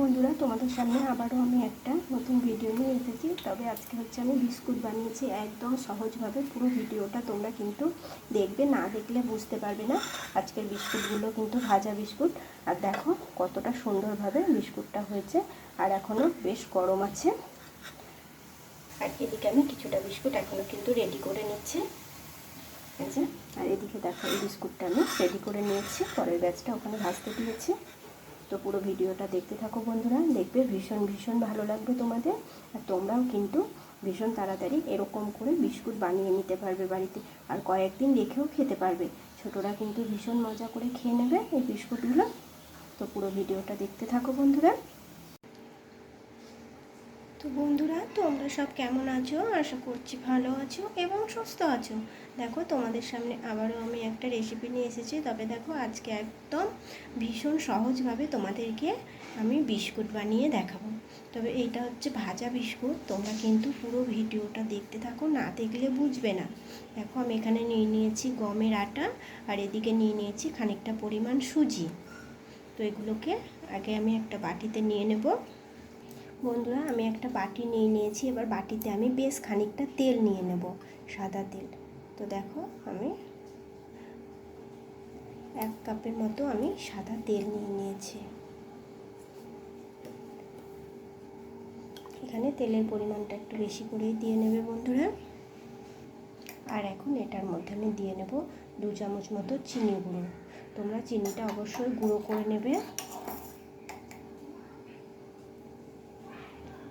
বন্ধুরা, তোমাদের সামনে আবারও আমি একটা নতুন ভিডিও নিয়ে এসেছি। তবে আজকে হচ্ছে আমি বিস্কুট বানিয়েছি। একদম সহজভাবে পুরো ভিডিওটা তোমরা কিন্তু দেখবে, না দেখলে বুঝতে পারবে না। আজকের বিস্কুটগুলো কিন্তু ভাজা বিস্কুট। আর দেখো কতটা সুন্দরভাবে বিস্কুটটা হয়েছে। আর এখনও বেশ গরম আছে। আর এদিকে আমি কিছুটা বিস্কুট এখনও কিন্তু রেডি করে নিচ্ছি। আর এদিকে দেখো এই বিস্কুটটা আমি রেডি করে নিয়েছি। পরের ব্যাচটা ওখানে ভাজতে দিয়েছি। তো পুরো ভিডিওটা দেখতে থাকো বন্ধুরা। দেখবে ভীষণ ভীষণ ভালো লাগবে তোমাদের। আর তোমরাও কিন্তু ভীষণ তাড়াতাড়ি এরকম করে বিস্কুট বানিয়ে নিতে পারবে বাড়িতে। আর কয়েকদিন রেখেও খেতে পারবে। ছোটরা কিন্তু ভীষণ মজা করে খেয়ে নেবে এই বিস্কুটগুলো। তো পুরো ভিডিওটা দেখতে থাকো বন্ধুরা। তো বন্ধুরা, তোমরা সব কেমন আছো? আশা করছি ভালো আছো এবং সুস্থ আছো। দেখো, তোমাদের সামনে আবারও আমি একটা রেসিপি নিয়ে এসেছি। তবে দেখো, আজকে একদম ভীষণ সহজভাবে তোমাদেরকে আমি বিস্কুট বানিয়ে দেখাবো। তবে এইটা হচ্ছে ভাজা বিস্কুট। তোমরা কিন্তু পুরো ভিডিওটা দেখতে থাকো, না দেখলে বুঝবে না। দেখো, আমি এখানে নিয়ে নিয়েছি গমের আটা আর এদিকে নিয়ে নিয়েছি খানিকটা পরিমাণ সুজি। তো এগুলোকে আগে আমি একটা বাটিতে নিয়ে নেব। বন্ধুরা, আমি একটা বাটি নিয়ে নিয়েছি। এবার বাটিতে আমি বেশ খানিকটা তেল নিয়ে নেব, সাদা তেল। তো দেখো, আমি এক কাপের মতো আমি সাদা তেল নিয়ে নিয়েছি। এখানে তেলের পরিমাণটা একটু বেশি করেই দিয়ে নেবে বন্ধুরা। আর এখন এটার মধ্যে আমি দিয়ে নেব দু চামচ মতো চিনি গুঁড়ো। তোমরা চিনিটা অবশ্যই গুঁড়ো করে নেবে।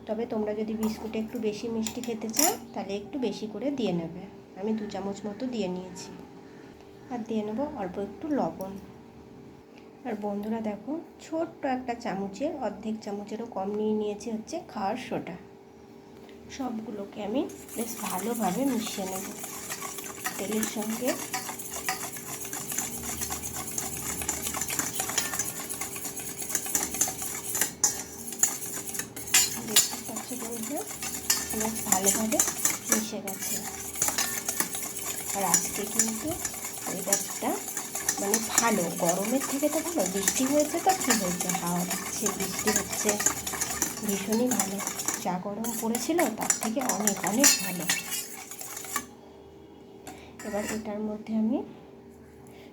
তবে তোমরা যদি বিস্কুটে একটু বেশি মিষ্টি খেতে চাও, তাহলে একটু বেশি করে দিয়ে নেবে। আমি দু চামচ মতো দিয়ে নিয়েছি। আর দিয়ে নেব অল্প একটু লবণ। আর বন্ধুরা দেখো, ছোট্ট একটা চামচের, অর্ধেক চামচেরও কম নিয়ে নিয়েছি হচ্ছে খাওয়ার সোটা সবগুলোকে আমি বেশ ভালোভাবে মিশিয়ে নেব। তেলের সঙ্গে বন্ধুরা বেশ ভালোভাবে মিশে গেছে। আর আজকে কিন্তু ওয়েদারটা মানে ভালো। গরমের থেকে তো ভালো, বৃষ্টি হয়েছে তো কী হয়েছে? হাওয়া দিচ্ছে, বৃষ্টি হচ্ছে। ভীষণই ভালো। যা গরম পড়েছিল, তার থেকে অনেক অনেক ভালো। এবার এটার মধ্যে আমি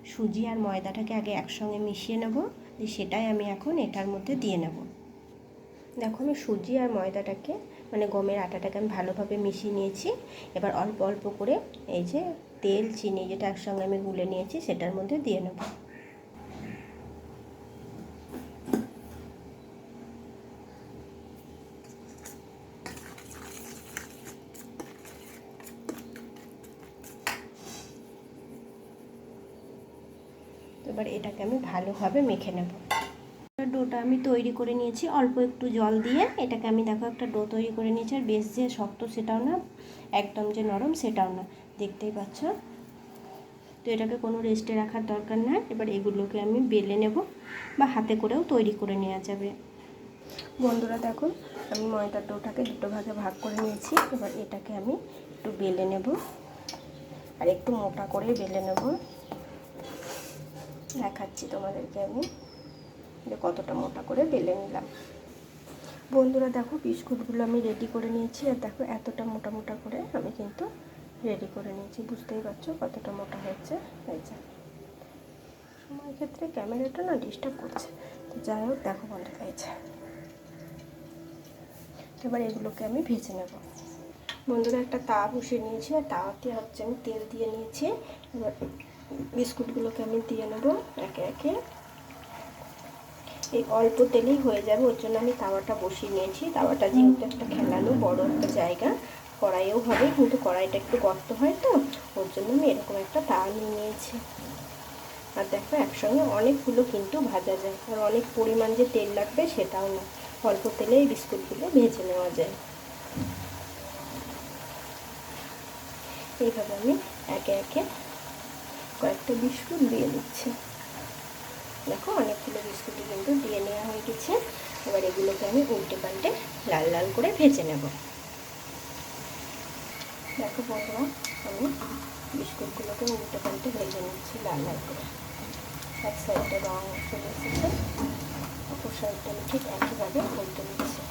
সুজি আর ময়দাটাকে আগে একসঙ্গে মিশিয়ে নেব সেটাই আমি এখন এটার মধ্যে দিয়ে নেব। দেখো আমি সুজি আর ময়দাটাকে মানে গমের আটাটাকে আমি ভালোভাবে মিশিয়ে নিয়েছি। এবার অল্প অল্প করে এই যে তেল, চিনি যেটা একসঙ্গে আমি গুলে নিয়েছি, সেটার মধ্যে দিয়ে নেব। এবার এটাকে আমি ভালোভাবে মেখে নেব। ডোটা আমি তৈরি করে নিয়েছি। অল্প একটু জল দিয়ে এটাকে আমি দেখো একটা ডো তৈরি করে নিয়েছি। আর বেশ যে শক্ত সেটাও না, একদম যে নরম সেটাও না। দেখতেই পাচ্ছ? তো এটাকে কোনো রেস্টে রাখার দরকার না এবার এগুলোকে আমি বেলে নেব বা হাতে করেও তৈরি করে নেওয়া যাবে। বন্ধুরা দেখো, আমি ময়দার ডোটাকে দুটো ভাগে ভাগ করে নিয়েছি। এবার এটাকে আমি একটু বেলে নেব। আর একটু মোটা করে বেলে নেব। দেখাচ্ছি তোমাদেরকে আমি। যে কতটা মোটা করে বেলে নিলাম। বন্ধুরা দেখো বিস্কুটগুলো আমি রেডি করে নিয়েছি আর দেখো এতটা মোটা মোটা করে আমি কিন্তু রেডি করে নিয়েছি। বুঝতেই পারছ কতটা মোটা হয়েছে? এই যে। সময় ক্ষেত্রে ক্যামেরাটা না ডিস্টার্ব করছে। তো যাই হোক, দেখো বন্ধু হয়েছে এবার এগুলোকে আমি ভেজে নেব। বন্ধুরা, একটা তাওয়া বসিয়ে নিয়েছি আর তাওয়াতে হচ্ছে আমি তেল দিয়ে নিয়েছি। এবার বিস্কুটগুলোকে আমি দিয়ে নেব একে একে। এই অল্প তেলেই হয়ে যাবে। ওর জন্য আমি তাওয়াটা বসিয়ে নিয়েছি। তাওয়াটা যেহেতু একটা খেলানো বড় একটা জায়গা, কড়াইও হবে, কিন্তু কড়াইটা একটু গর্ত হয় তো, ওর জন্য আমি এরকম একটা তাওয়া নিয়ে নিয়েছি। আর দেখো, একসঙ্গে অনেকগুলো কিন্তু ভাজা যায়। আর অনেক পরিমাণ যে তেল লাগবে সেটাও না। অল্প তেলে এই বিস্কুটগুলো ভেজে নেওয়া যায়। এইভাবে আমি একে একে কয়েকটা বিস্কুট দিয়ে দিচ্ছি। দেখো, অনেকগুলো বিস্কুটই কিন্তু দিয়ে নেওয়া হয়ে গেছে। এবার এগুলোকে আমি উল্টে পাল্টে লাল লাল করে ভেজে নেব। দেখো বন্ধুরা, আমি বিস্কুটগুলোকে উল্টে পাল্টে ভেজে নিচ্ছি লাল লাল করে। এক সাইডে রঙ চলে এসেছে, অপর সাইডটা আমি ঠিক একইভাবে উল্টে নিচ্ছি।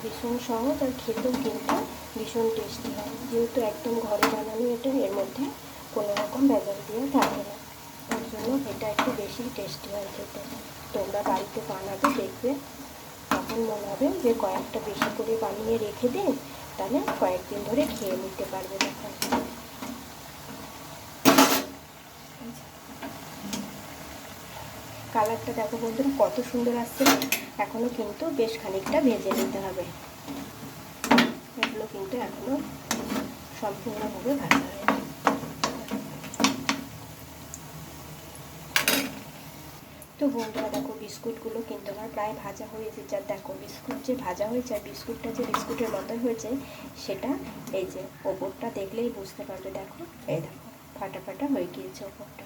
ভীষণ সহজ আর খেতেও কিন্তু ভীষণ টেস্টি হয়। যেহেতু একদম ঘরে বানানো এটা, এর মধ্যে কোনো রকম ভেজাল দিয়ে থাকে না। তার জন্য এটা একটু বেশি টেস্টি হয় খেতে। তোমরা বাড়িতে বানাবে, দেখবে। তখন মনে হবে যে কয়েকটা বেশি করে বানিয়ে রেখে দিন, তাহলে কয়েকদিন ধরে খেয়ে নিতে পারবে তখন। কালারটা দেখো বন্ধুরা, কত সুন্দর আসছে। এখনও কিন্তু বেশ খানিকটা ভেজে নিতে হবে। এগুলো কিন্তু এখনও সম্পূর্ণভাবে ভাজা হয়নি। তো বন্ধুরা দেখো বিস্কুটগুলো কিন্তু আমার প্রায় ভাজা হয়ে এসেছে। আর দেখো বিস্কুট যে ভাজা হয়েছে আর বিস্কুটটা যে বিস্কুটের মতো হয়েছে, সেটা এই যে ওপরটা দেখলেই বুঝতে পারবে। দেখো, এই দেখো ফাটা ফাটা হয়ে গিয়েছে ওপরটা।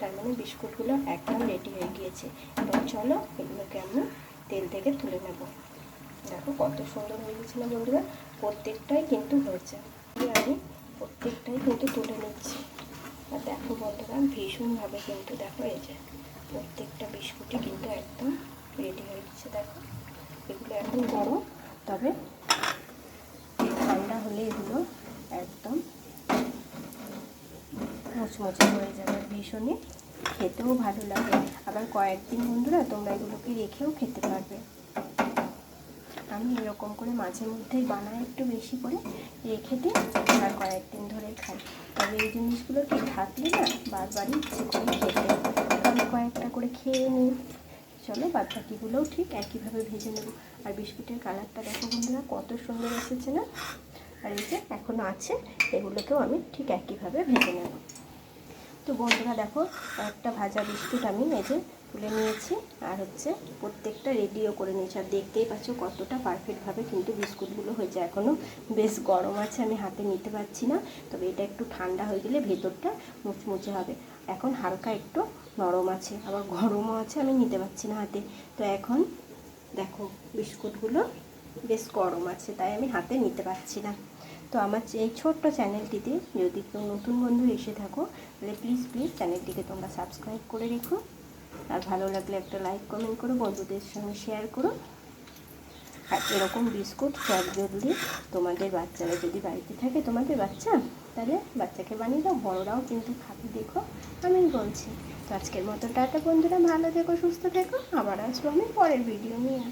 তার মানে বিস্কুটগুলো একদম রেডি হয়ে গিয়েছে। এবার চলো এগুলোকে আমরা তেল থেকে তুলে নেব। দেখো কত সুন্দর হয়ে গেছে না বন্ধুরা? প্রত্যেকটাই কিন্তু হয়েছে। আমি প্রত্যেকটাই কিন্তু তুলে নিচ্ছি। আর দেখো বন্ধুরা, ভীষণভাবে কিন্তু দেখো এই যে প্রত্যেকটা বিস্কুটই কিন্তু একদম রেডি হয়ে গেছে, দেখো। এগুলো এখন গরম, তবে ঠান্ডা হলে এগুলো একদম মুচমুচে হয়ে যাবে, ভীষণই খেতেও ভালো লাগে। আবার কয়েকদিন বন্ধুরা, তোমরা এগুলোকে রেখেও খেতে পারবে। আমি এরকম করে মাঝে মধ্যেই বানাই একটু বেশি করে, রেখে দিই আর কয়েকদিন ধরে খাই। তবে এই জিনিসগুলো কি থাকলে না বারবারই ইচ্ছে করে খেতে কয়েকটা করে খেয়ে নিই। চলো বাদ বাকিগুলোও ঠিক একইভাবে ভেজে নেব। আর বিস্কুটের কালারটা দেখো বন্ধুরা, কত সুন্দর এসেছে না? আর এই যে এখনও আছে, এগুলোকেও আমি ঠিক একইভাবে ভেজে নেব। তো বন্ধুরা দেখো, একটা ভাজা বিস্কুট আমি এই তুলে নিয়েছি, আর হচ্ছে প্রত্যেকটা রেডিও করে নিয়েছি। আর দেখতেই পাচ্ছ কতটা পারফেক্টভাবে কিন্তু বিস্কুটগুলো হয়েছে। এখনও বেশ গরম আছে, আমি হাতে নিতে পারছি না। তবে এটা একটু ঠান্ডা হয়ে গেলে ভেতরটা মুচমুচে হবে। এখন হালকা একটু নরম আছে, আবার গরমও আছে, আমি নিতে পারছি না হাতে। তো এখন দেখো, বিস্কুটগুলো বেশ গরম আছে, তাই আমি হাতে নিতে পারছি না। তো আমার এই ছোট্ট চ্যানেলটিতে যদি কেউ নতুন বন্ধু এসে থাকো, তাহলে প্লিজ প্লিজ চ্যানেলটিকে তোমরা সাবস্ক্রাইব করে রেখো। আর ভালো লাগলে একটা লাইক কমেন্ট করো, বন্ধুদের সঙ্গে শেয়ার করো। আর এরকম বিস্কুট চট জলদি তোমাদের বাচ্চারা যদি বাড়িতে থাকে, তোমাদের বাচ্চা, তাহলে বাচ্চাকে বানিয়ে দাও, বড়রাও কিন্তু খাবে, দেখো। আমি বলছি। তো আজকের মতো টাটা বন্ধুরা, ভালো থেকো, সুস্থ থেকো। আবার আসব আমি পরের ভিডিও নিয়ে।